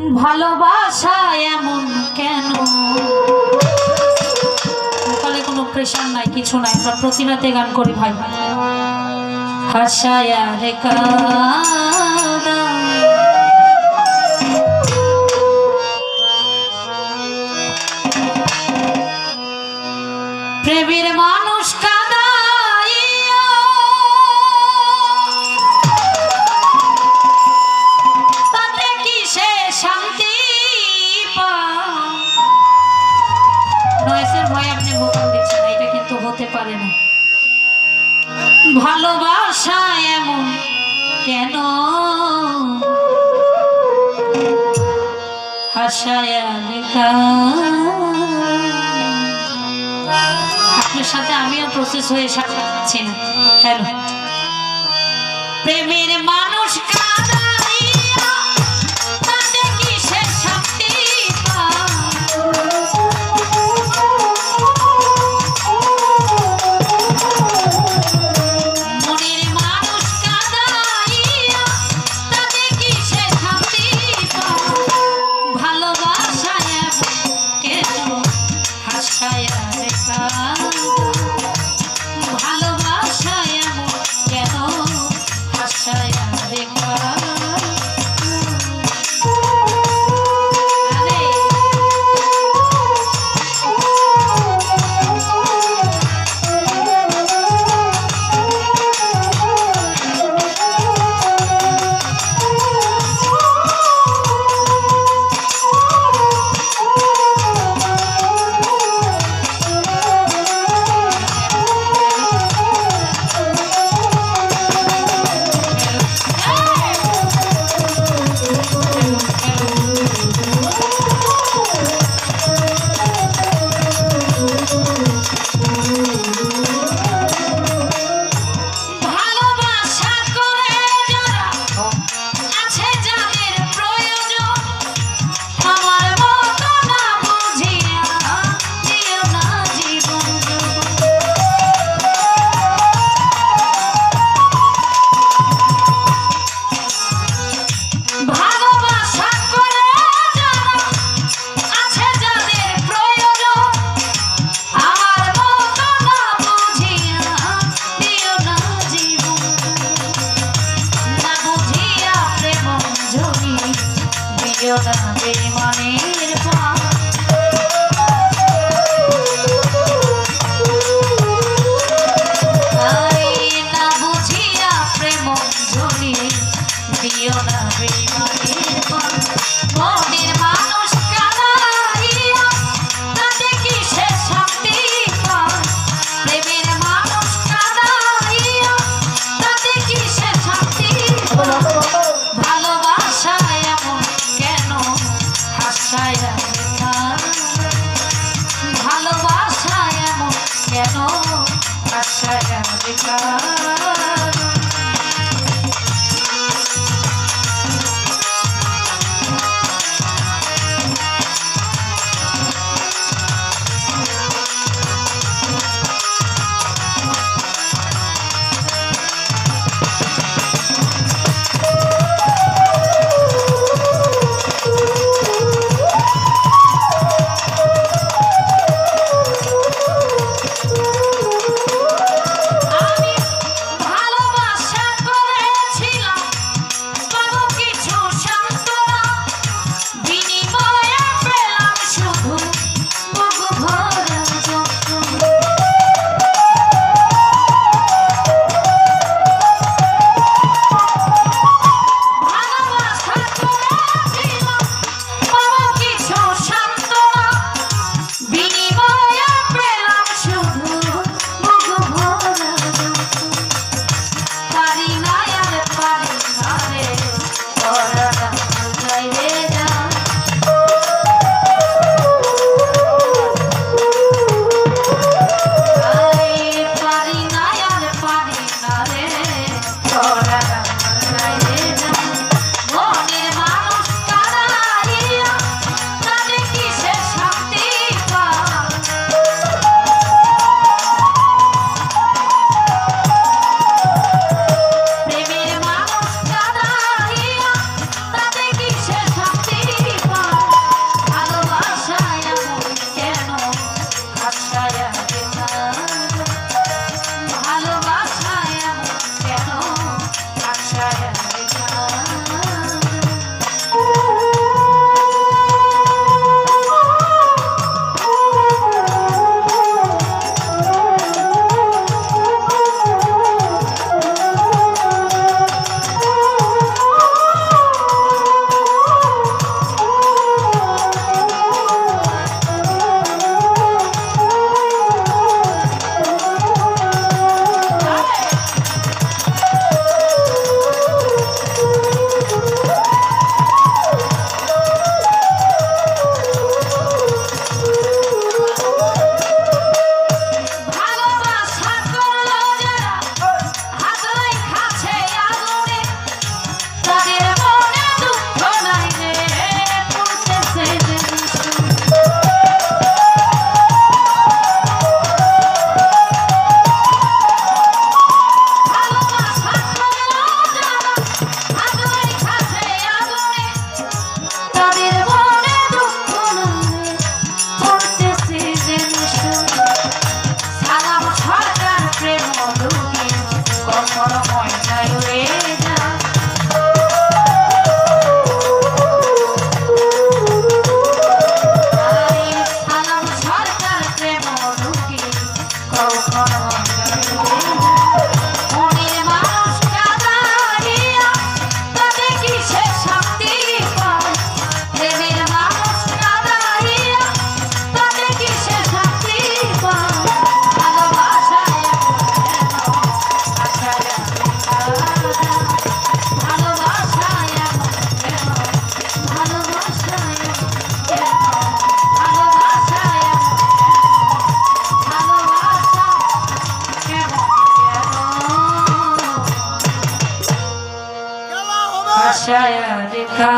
ভালোবাসা এমন কেন? তাহলে কোনো প্রেশার নাই, কিছু নাই। আমরা প্রতিরাতে গান করি ভাই। হাসায়ার কা আপনার সাথে আমিও প্রসেস হয়ে সাথে না। হ্যালো। প্রেমের মানুষ Africa. আশায় আর খা